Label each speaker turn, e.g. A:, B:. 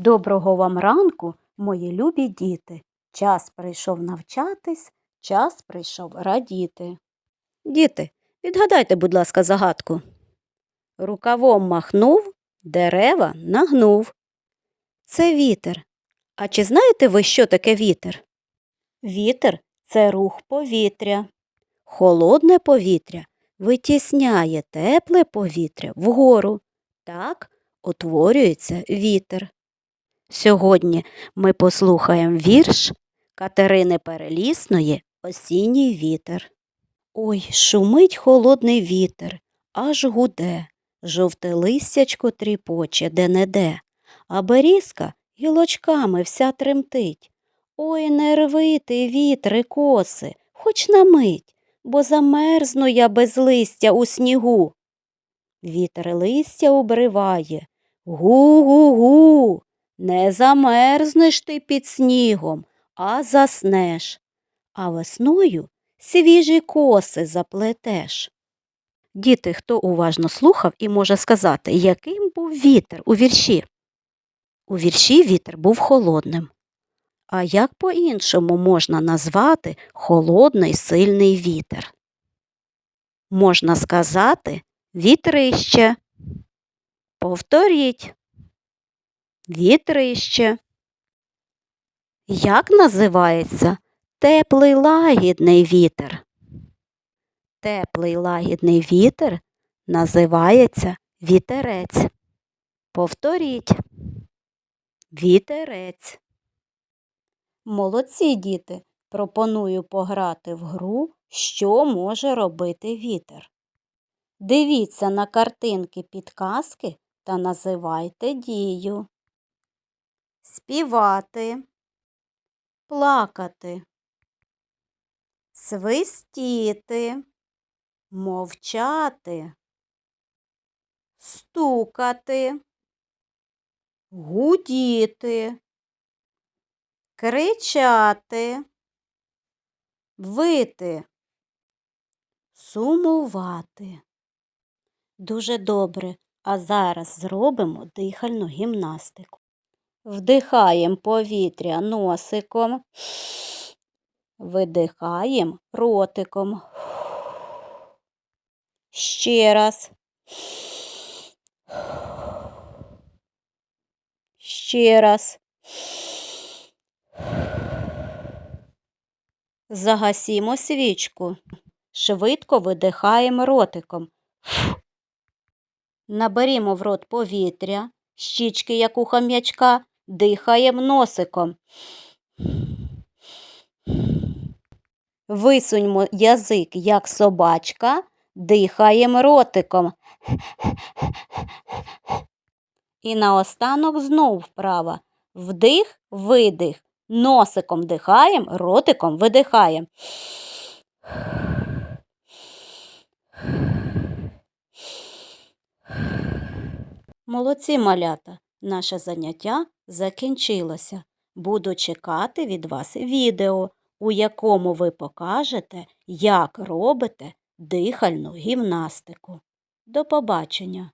A: Доброго вам ранку, мої любі діти. Час прийшов навчатись, час прийшов радіти. Діти, відгадайте, будь ласка, загадку. Рукавом махнув, дерева нагнув. Це вітер. А чи знаєте ви, що таке вітер? Вітер це рух повітря. Холодне повітря витісняє тепле повітря вгору. Так утворюється вітер. Сьогодні ми послухаємо вірш Катерини Перелісної Осінній вітер. Ой, шумить холодний вітер, аж гуде, жовте листячко тріпоче де-не-де, а берізка гілочками вся тремтить. Ой, не рви ти, вітри, коси, хоч на мить, бо замерзну я без листя у снігу. Вітер листя обриває. Гу-гу-гу. Не замерзнеш ти під снігом, а заснеш, а весною свіжі коси заплетеш. Діти, хто уважно слухав і може сказати, яким був вітер у вірші? У вірші вітер був холодним. А як по-іншому можна назвати холодний сильний вітер? Можна сказати вітрище. Повторіть. Вітрище. Як називається теплий лагідний вітер? Теплий лагідний вітер називається вітерець. Повторіть. Вітерець. Молодці діти. Пропоную пограти в гру, що може робити вітер. Дивіться на картинки підказки та називайте дію. Співати, плакати, свистіти, мовчати, стукати, гудіти, кричати, вити, сумувати. Дуже добре. А зараз зробимо дихальну гімнастику. Вдихаємо повітря носиком, видихаємо ротиком. Ще раз. Ще раз. Загасімо свічку. Швидко видихаємо ротиком. Наберімо в рот повітря, щічки, як у хам'ячка, дихаємо носиком. Висуньмо язик, як собачка, дихаємо ротиком. І наостанок знов вправо. Вдих, видих. Носиком дихаємо, ротиком видихаємо. Молодці малята, наше заняття закінчилося. Буду чекати від вас відео, у якому ви покажете, як робите дихальну гімнастику. До побачення!